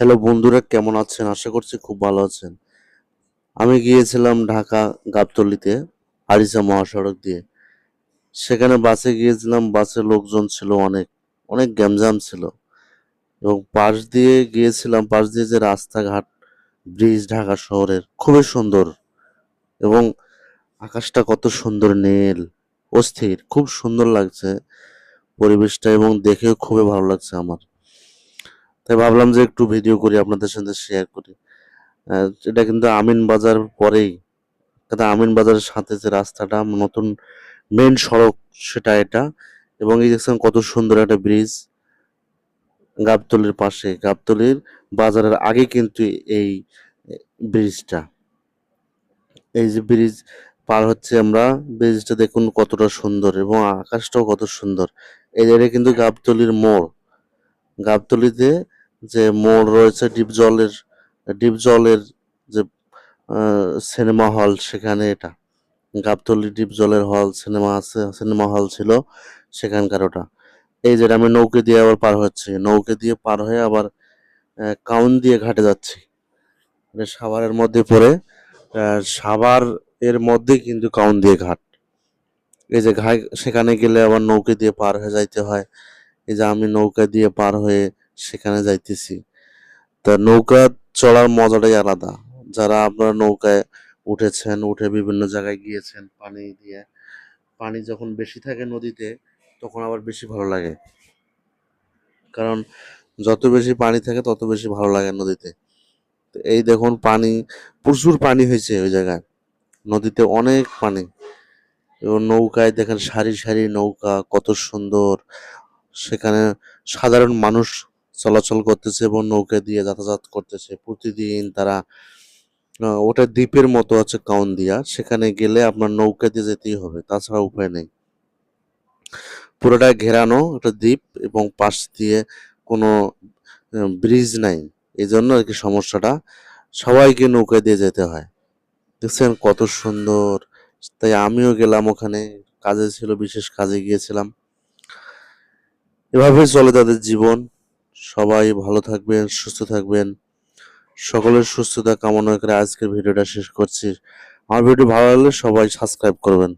Hello বন্ধুরা, কেমন আছেন? আশা করছি খুব ভালো আছেন। আমি গিয়েছিলাম ঢাকা গাবতলিতে আরিসা মহাসড়ক দিয়ে। সেখানে বাসে গিয়েছিলাম, বাসে লোকজন ছিল অনেক অনেক গ্যামজাম ছিল। এবং পাশ দিয়ে গিয়েছিলাম, পাশ দিয়ে যে রাস্তাঘাট, ব্রিজ ঢাকা শহরের, খুবই সুন্দর। এবং আকাশটা কত সুন্দর নীল, অস্থির, খুব সুন্দর লাগছে পরিবেশটা এবং দেখেও খুবই ভালো লাগছে আমার। তাই ভাবলাম যে একটু ভিডিও করি, আপনাদের সাথে শেয়ার করি। এটা কিন্তু আমিন বাজার পরেই। কিন্তু আমিন বাজারের সাথে যে রাস্তাটা, নতুন মেন সড়ক, সেটা এটা। এবং এই দেখছেন কত সুন্দর একটা ব্রিজ গাবতলির পাশে। গাবতলির বাজারের আগে কিন্তু এই ব্রিজটা এই যে ব্রিজ পার হচ্ছে আমরা ব্রিজটা দেখুন কতটা সুন্দর এবং আকাশটাও কত সুন্দর। জায়গাটা কিন্তু গাবতলির মোড়। গাবতলিতে যে মোড় রয়েছে ডিপ জলের ডিপ জলের যে সিনেমা হল সেখানে এটা। গাবতলি ডিপ জলের হল সিনেমা আছে, সিনেমা হল ছিল সেখানকার ওটা। এই যে আমি নৌকে দিয়ে আবার পার হচ্ছি। নৌকে দিয়ে পার হয়ে আবার কাউন দিয়ে ঘাটে যাচ্ছি। মানে সাভারের মধ্যে পড়ে সাভার এর মধ্যে কিন্তু কাউন দিয়ে ঘাট। এই যে ঘাট, সেখানে গেলে আবার নৌকে দিয়ে পার হয়ে যাইতে হয়। এই যে আমি নৌকা দিয়ে পার হয়ে সেখানে যাইতেছি। তা নৌকা চড়ার মজাটাই আলাদা। যারা আপনারা নৌকায় উঠেছেন, উঠে বিভিন্ন জায়গায় গিয়েছেন পানি দিয়ে, পানি যখন বেশি থাকে নদীতে, তখন আবার বেশি ভালো লাগে। কারণ যত বেশি পানি থাকে, তত বেশি ভালো লাগে নদীতে। তো এই দেখুন পানি, প্রচুর পানি হয়েছে ওই জায়গায়। নদীতে অনেক পানি। এবং নৌকায় দেখেন সারি সারি নৌকা, কত সুন্দর। সেখানে সাধারণ মানুষ চলাচল করতেছে এবং নৌকা দিয়ে যাতায়াত করতেছে। প্রতিদিন তারা ওটা দ্বীপের মতো আছে কাউন্দিয়া। সেখানে গেলে আপনার নৌকা দিয়ে যেতেই হবে, তাছাড়া উপায় নেই। পুরোটা ঘেরানো একটা দ্বীপ এবং পাশ দিয়ে কোনো ব্রিজ নাই। এই জন্য আর কি সমস্যাটা। সবাইকে নৌকা দিয়ে যেতে হয়। দেখছেন কত সুন্দর। তাই আমিও গেলাম ওখানে। কাজে ছিল, বিশেষ কাজে গিয়েছিলাম। এভাবে চলে তাদের জীবন। সবাই ভালো থাকবেন, সুস্থ থাকবেন। সকলের সুস্থতা কামনা করে আজকের ভিডিওটা শেষ করছি। আমার ভিডিও ভালো লাগলে সবাই সাবস্ক্রাইব করবেন।